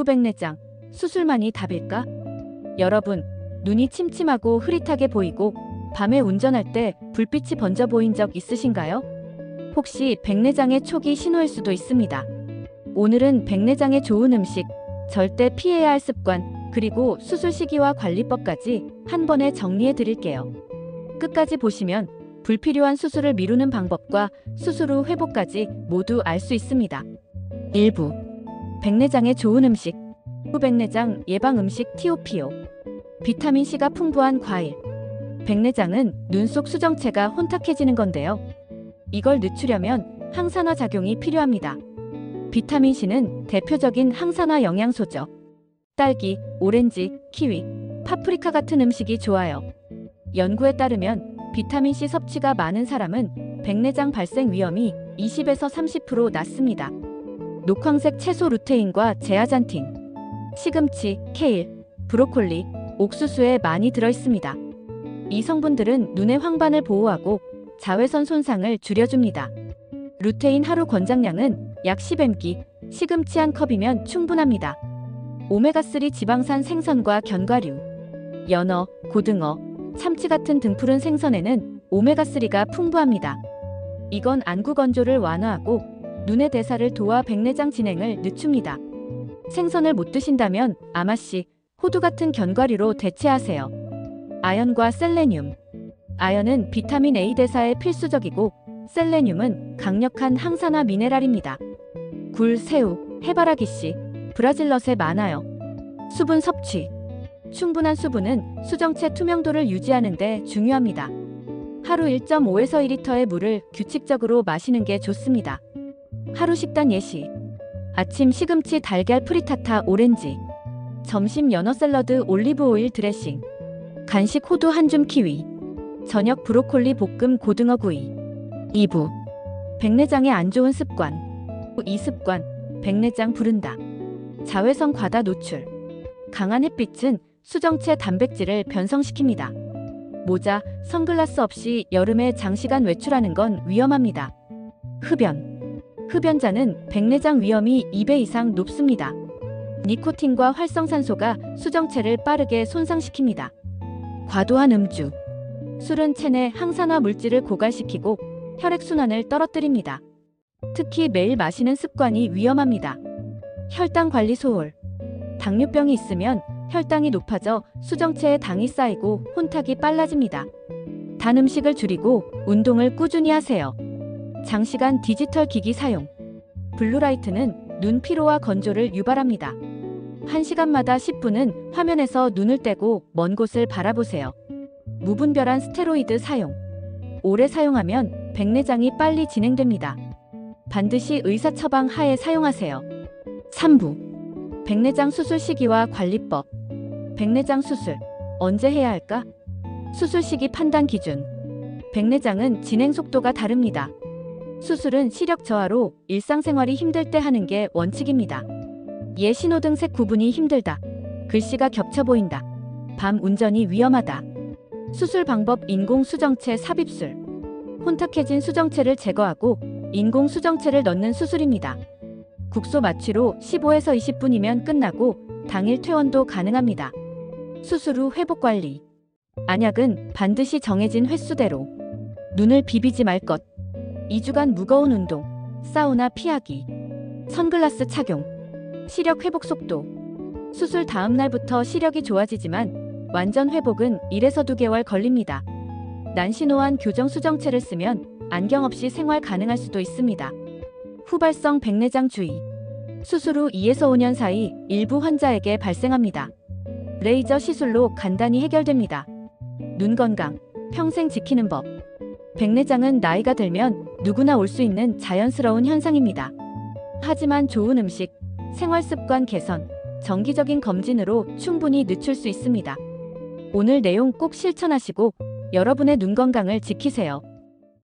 후백내장, 수술만이 답일까? 여러분, 눈이 침침하고 흐릿하게 보이고 밤에 운전할 때 불빛이 번져 보인 적 있으신가요? 혹시 백내장의 초기 신호일 수도 있습니다. 오늘은 백내장에 좋은 음식, 절대 피해야 할 습관, 그리고 수술 시기와 관리법까지 한 번에 정리해 드릴게요. 끝까지 보시면 불필요한 수술을 미루는 방법과 수술 후 회복까지 모두 알 수 있습니다. 일부 백내장에 좋은 음식 후백내장 예방 음식 티오피오 비타민C가 풍부한 과일 백내장은 눈 속 수정체가 혼탁해지는 건데요. 이걸 늦추려면 항산화 작용이 필요합니다. 비타민C는 대표적인 항산화 영양소죠. 딸기, 오렌지, 키위, 파프리카 같은 음식이 좋아요. 연구에 따르면 비타민C 섭취가 많은 사람은 백내장 발생 위험이 20에서 30% 낮습니다. 녹황색 채소 루테인과 제아잔틴, 시금치, 케일, 브로콜리, 옥수수에 많이 들어 있습니다. 이 성분들은 눈의 황반을 보호하고 자외선 손상을 줄여줍니다. 루테인 하루 권장량은 약 10mg, 시금치 한 컵이면 충분합니다. 오메가3 지방산 생선과 견과류, 연어, 고등어, 참치 같은 등푸른 생선에는 오메가3가 풍부합니다. 이건 안구 건조를 완화하고 눈의 대사를 도와 백내장 진행을 늦춥니다. 생선을 못 드신다면 아마씨, 호두 같은 견과류로 대체하세요. 아연과 셀레늄. 아연은 비타민 A 대사에 필수적이고 셀레늄은 강력한 항산화 미네랄입니다. 굴, 새우, 해바라기 씨, 브라질넛에 많아요. 수분 섭취. 충분한 수분은 수정체 투명도를 유지하는 데 중요합니다. 하루 1.5에서 2리터의 물을 규칙적으로 마시는 게 좋습니다. 하루 식단 예시. 아침 시금치 달걀 프리타타 오렌지. 점심 연어 샐러드 올리브 오일 드레싱. 간식 호두 한 줌 키위. 저녁 브로콜리 볶음 고등어 구이. 2부. 백내장에 안 좋은 습관. 이 습관. 백내장 부른다. 자외선 과다 노출. 강한 햇빛은 수정체 단백질을 변성시킵니다. 모자, 선글라스 없이 여름에 장시간 외출하는 건 위험합니다. 흡연. 흡연자는 백내장 위험이 2배 이상 높습니다. 니코틴과 활성산소가 수정체를 빠르게 손상시킵니다. 과도한 음주. 술은 체내 항산화 물질을 고갈시키고 혈액순환을 떨어뜨립니다. 특히 매일 마시는 습관이 위험합니다. 혈당 관리 소홀. 당뇨병이 있으면 혈당이 높아져 수정체에 당이 쌓이고 혼탁이 빨라집니다. 단 음식을 줄이고 운동을 꾸준히 하세요. 장시간 디지털 기기 사용. 블루라이트는 눈 피로와 건조를 유발합니다. 1시간마다 10분은 화면에서 눈을 떼고 먼 곳을 바라보세요. 무분별한 스테로이드 사용. 오래 사용하면 백내장이 빨리 진행됩니다. 반드시 의사 처방 하에 사용하세요. 3부. 백내장 수술 시기와 관리법. 백내장 수술. 언제 해야 할까? 수술 시기 판단 기준. 백내장은 진행 속도가 다릅니다. 수술은 시력 저하로 일상생활이 힘들 때 하는 게 원칙입니다. 예 신호등색 구분이 힘들다. 글씨가 겹쳐 보인다. 밤 운전이 위험하다. 수술 방법 인공 수정체 삽입술. 혼탁해진 수정체를 제거하고 인공 수정체를 넣는 수술입니다. 국소 마취로 15에서 20분이면 끝나고 당일 퇴원도 가능합니다. 수술 후 회복 관리. 안약은 반드시 정해진 횟수대로. 눈을 비비지 말 것. 2주간 무거운 운동. 사우나 피하기. 선글라스 착용. 시력 회복 속도. 수술 다음 날부터 시력이 좋아지지만 완전 회복은 1에서 2개월 걸립니다. 난시노한 교정 수정체를 쓰면 안경 없이 생활 가능할 수도 있습니다. 후발성 백내장 주의. 수술 후 2에서 5년 사이 일부 환자에게 발생합니다. 레이저 시술로 간단히 해결됩니다. 눈 건강, 평생 지키는 법. 백내장은 나이가 들면 누구나 올 수 있는 자연스러운 현상입니다. 하지만 좋은 음식, 생활 습관 개선, 정기적인 검진으로 충분히 늦출 수 있습니다. 오늘 내용 꼭 실천하시고 여러분의 눈 건강을 지키세요.